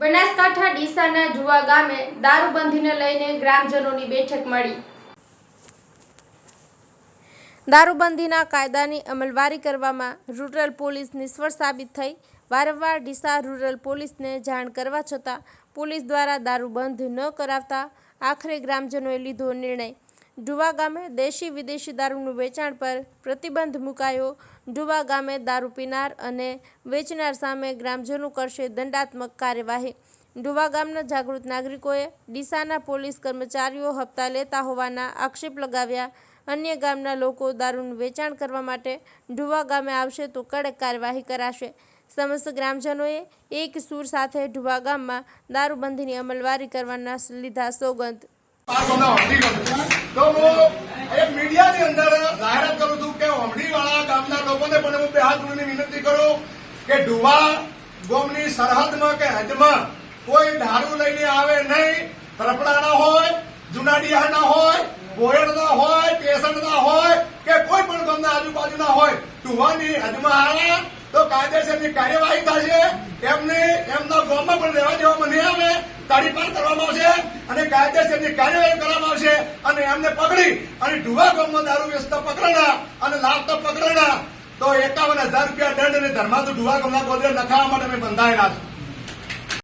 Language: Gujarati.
બનાસકાંઠા ડીસાના જુવા ગામે દારૂબંધીને લઈને ગ્રામજનોની બેઠક મળી. દારૂબંધીના કાયદાની અમલવારી કરવામાં રૂરલ પોલીસ નિષ્ફળ સાબિત થઈ. વારંવાર ડીસા રૂરલ પોલીસને જાણ કરવા છતાં પોલીસ દ્વારા દારૂ બંધ ન કરાવતા આખરે ગ્રામજનોએ લીધો નિર્ણય. ડુવા ગામે દેશી વિદેશી દારૂનું વેચાણ પર પ્રતિબંધ મુકાયો. ડુવા ગામે દારૂ પીનાર અને વેચનાર સામે ગ્રામજનો કરશે દંડાત્મક કાર્યવાહી. ડુવા ગામના જાગૃત નાગરિકોએ ડીસાના પોલીસ કર્મચારીઓ હપ્તા લેતા હોવાના આક્ષેપ લગાવ્યા. અન્ય ગામના લોકો દારૂનું વેચાણ કરવા માટે ડુવા ગામે આવશે તો કડક કાર્યવાહી કરાશે. સમસ્ત ગ્રામજનોએ એક સૂર સાથે ડુવા ગામમાં દારૂબંધીની અમલવારી કરવાના લીધા સોગંદ. મીડિયાની અંદર જાહેરાત કરું છું કે હમડીવાળા ગામના લોકોને પણ વિનંતી કરું કે ડુવા ગામની સરહદમાં કે હદમાં કોઈ ધારું લઈને આવે નહીં, રપડાના હોય, જુનાડીયાના હોય બોયડના હોય, કેસરના હોય કે કોઈ પણ ગામના આજુબાજુના હોય, ડુવાની હદમાં તો કાયદેસરની કાર્યવાહી થશે. એમને એમના ગામમાં પણ રહેવા જેવા મને આવે તારી પર કરવામાં આવશે. અને કાયદેસરની કાર્યવાહી કરવામાં આવશે અને એમને પકડી અને ડુવા ગામમાં દારૂ વેચતા પકડાણા અને લાવતા પકડાણા. તો એકાવન હજાર રૂપિયા દંડ અને ધર્માતુ ડુવા ગામના ગોદરે નખાવા માટે અમે બંધાયેલા છે.